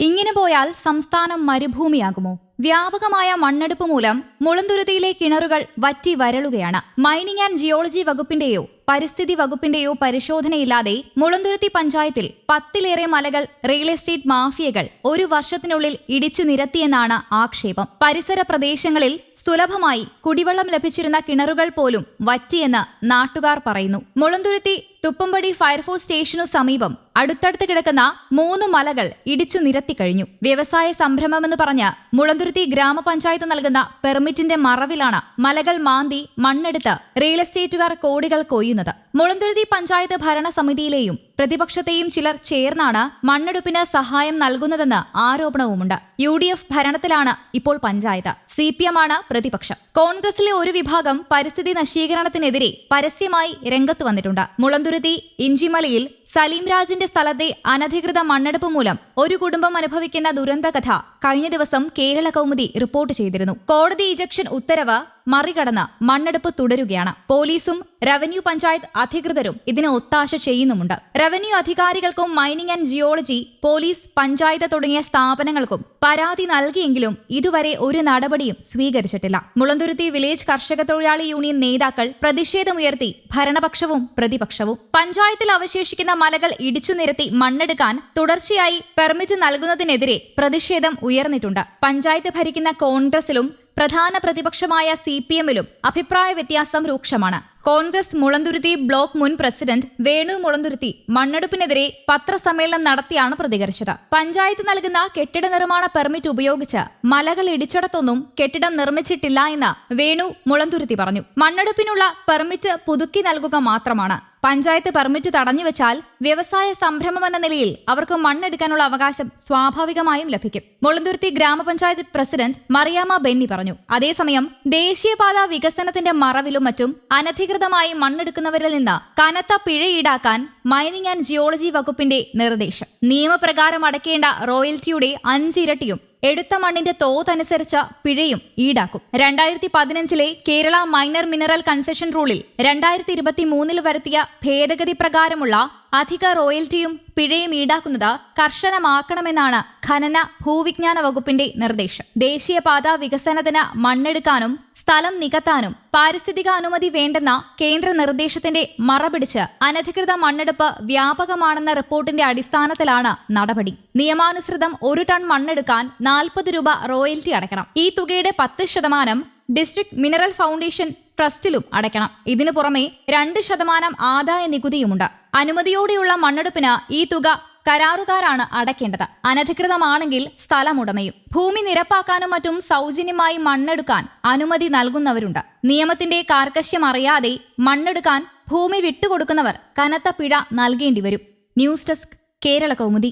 ഇങ്ങനെ പോയാൽ സംസ്ഥാനം മരുഭൂമിയാകുമോ? വ്യാപകമായ മണ്ണെടുപ്പ് മൂലം മുളന്തുരുത്തിയിലെ കിണറുകൾ വറ്റി വരളുകയാണ്. മൈനിങ് ആൻഡ് ജിയോളജി വകുപ്പിന്റെയോ പരിസ്ഥിതി വകുപ്പിന്റെയോ പരിശോധനയില്ലാതെ മുളന്തുരുത്തി പഞ്ചായത്തിൽ പത്തിലേറെ മലകൾ റിയൽ എസ്റ്റേറ്റ് മാഫിയകൾ ഒരു വർഷത്തിനുള്ളിൽ ഇടിച്ചു നിരത്തിയെന്നാണ് ആക്ഷേപം. പരിസര പ്രദേശങ്ങളിൽ സുലഭമായി കുടിവെള്ളം ലഭിച്ചിരുന്ന കിണറുകൾ പോലും വറ്റിയെന്ന് നാട്ടുകാർ പറയുന്നു. മുളന്തുരുത്തി തുപ്പമ്പടി ഫയർഫോഴ്സ് സ്റ്റേഷനു സമീപം അടുത്തടുത്ത് കിടക്കുന്ന മൂന്ന് മലകൾ ഇടിച്ചു നിരത്തി കഴിഞ്ഞു. വ്യവസായ സംരംഭമെന്ന് പറഞ്ഞ് മുളന്തുരുത്തി ഗ്രാമപഞ്ചായത്ത് നൽകുന്ന പെർമിറ്റിന്റെ മറവിലാണ് മലകൾ മാന്തി മണ്ണെടുത്ത് റിയൽ എസ്റ്റേറ്റുകാർ കോടികൾ കൊയ്യുന്നത്. മുളന്തുരുത്തി പഞ്ചായത്ത് ഭരണസമിതിയിലെയും പ്രതിപക്ഷത്തെയും ചിലർ ചേർന്നാണ് മണ്ണെടുപ്പിന് സഹായം നൽകുന്നതെന്ന് ആരോപണവുമുണ്ട്. യു ഡി എഫ് ഭരണത്തിലാണ് ഇപ്പോൾ പഞ്ചായത്ത്. സി പി എം ആണ് പ്രതിപക്ഷം. കോൺഗ്രസിലെ ഒരു വിഭാഗം പരിസ്ഥിതി നശീകരണത്തിനെതിരെ പരസ്യമായി രംഗത്തു വന്നിട്ടുണ്ട്. മുളന്തുരുത്തി ഇഞ്ചിമലയിൽ സലീം രാജിന്റെ സ്ഥലത്തെ അനധികൃത മണ്ണെടുപ്പ് മൂലം ഒരു കുടുംബം അനുഭവിക്കുന്ന ദുരന്തകഥ കഴിഞ്ഞ ദിവസം കേരള കൗമുദി റിപ്പോർട്ട് ചെയ്തിരുന്നു. കോടതി ഇജക്ഷൻ ഉത്തരവ് മറികടന്ന് മണ്ണെടുപ്പ് തുടരുകയാണ്. പോലീസും റവന്യൂ പഞ്ചായത്ത് അധികൃതരും ഇതിന് ഒത്താശ ചെയ്യുന്നുമുണ്ട്. Revenue അധികാരികൾക്കും mining and geology police panchayat തുടങ്ങിയ സ്ഥാപനങ്ങൾക്കും പരാതി നൽകിയെങ്കിലും ഇതുവരെ ഒരു നടപടിയും സ്വീകരിച്ചിട്ടില്ല. മുളന്തുരുത്തി വില്ലേജ് കർഷക തൊഴിലാളി യൂണിയൻ നേതാക്കൾ പ്രതിഷേധമുയർത്തി ഭരണപക്ഷവും പ്രതിപക്ഷവും. പഞ്ചായത്തിൽ അവശേഷിക്കുന്ന മലകൾ ഇടിച്ചു നിരത്തി മണ്ണെടുക്കാൻ തുടർച്ചയായി പെർമിറ്റ് നൽകുന്നതിനെതിരെ പ്രതിഷേധം ഉയർന്നിട്ടുണ്ട്. പഞ്ചായത്ത് ഭരിക്കുന്ന കോൺഗ്രസിലും പ്രധാന പ്രതിപക്ഷമായ സി പി എമ്മിലും അഭിപ്രായ വ്യത്യാസം രൂക്ഷമാണ്. കോൺഗ്രസ് മുളന്തുരുത്തി ബ്ലോക്ക് മുൻ പ്രസിഡന്റ് വേണു മുളന്തുരുത്തി മണ്ണെടുപ്പിനെതിരെ പത്രസമ്മേളനം നടത്തിയാണ് പ്രതികരിച്ചത്. പഞ്ചായത്ത് നൽകുന്ന കെട്ടിട നിർമ്മാണ പെർമിറ്റ് ഉപയോഗിച്ച് മലകൾ ഇടിച്ചിടത്തൊന്നും കെട്ടിടം നിർമ്മിച്ചിട്ടില്ല എന്ന് വേണു മുളന്തുരുത്തി പറഞ്ഞു. മണ്ണെടുപ്പിനുള്ള പെർമിറ്റ് പുതുക്കി നൽകുക മാത്രമാണ്. പഞ്ചായത്ത് പെർമിറ്റ് തടഞ്ഞുവെച്ചാൽ വ്യവസായ സംരംഭമെന്ന നിലയിൽ അവർക്ക് മണ്ണെടുക്കാനുള്ള അവകാശം സ്വാഭാവികമായും ലഭിക്കും. മുളന്തുരുത്തി ഗ്രാമപഞ്ചായത്ത് പ്രസിഡന്റ് മറിയാമ്മ ബെന്നി പറഞ്ഞു. അതേസമയം ദേശീയപാത വികസനത്തിന്റെ മറവിലും മറ്റും അനധികൃതമായി മണ്ണെടുക്കുന്നവരിൽ നിന്ന് കനത്ത പിഴ ഈടാക്കാൻ മൈനിങ് ആൻഡ് ജിയോളജി വകുപ്പിന്റെ നിർദ്ദേശം. നിയമപ്രകാരം അടയ്ക്കേണ്ട റോയൽറ്റിയുടെ അഞ്ചിരട്ടിയും എടുത്ത മണ്ണിന്റെ തോതനുസരിച്ച പിഴയും ഈടാക്കും. രണ്ടായിരത്തി പതിനഞ്ചിലെ കേരള മൈനർ മിനറൽ കൺസെഷൻ റൂളിൽ രണ്ടായിരത്തി ഇരുപത്തി മൂന്നിൽ വരുത്തിയ ഭേദഗതി പ്രകാരമുള്ള അധിക റോയൽറ്റിയും പിഴയും ഈടാക്കുന്നത് കർശനമാക്കണമെന്നാണ് ഖനന ഭൂവിജ്ഞാന വകുപ്പിന്റെ നിർദ്ദേശം. ദേശീയപാത വികസനത്തിന് മണ്ണെടുക്കാനും സ്ഥലം നികത്താനും പാരിസ്ഥിതിക അനുമതി വേണ്ടെന്ന കേന്ദ്ര നിർദ്ദേശത്തിന്റെ മറപിടിച്ച് അനധികൃത മണ്ണെടുപ്പ് വ്യാപകമാണെന്ന റിപ്പോർട്ടിന്റെ അടിസ്ഥാനത്തിലാണ് നടപടി. നിയമാനുസൃതം ഒരു ടൺ മണ്ണെടുക്കാൻ നാൽപ്പത് രൂപ റോയൽറ്റി അടയ്ക്കണം. ഈ തുകയുടെ പത്ത് ശതമാനം ഡിസ്ട്രിക്ട് മിനറൽ ഫൗണ്ടേഷൻ ട്രസ്റ്റിലും അടയ്ക്കണം. ഇതിനു പുറമെ രണ്ട് ശതമാനം ആദായ നികുതിയുമുണ്ട്. അനുമതിയോടെയുള്ള മണ്ണെടുപ്പിന് ഈ തുക കരാറുകാരാണ് അടയ്ക്കേണ്ടത്. അനധികൃതമാണെങ്കിൽ സ്ഥലമുടമയും ഭൂമി നിരപ്പാക്കാനും മറ്റും സൗജന്യമായി മണ്ണെടുക്കാൻ അനുമതി നൽകുന്നവരുണ്ട്. നിയമത്തിന്റെ കാർക്കശ്യം അറിയാതെ മണ്ണെടുക്കാൻ ഭൂമി വിട്ടുകൊടുക്കുന്നവർ കനത്ത പിഴ നൽകേണ്ടി വരും ന്യൂസ് ഡെസ്ക് കേരള കൗമുദി.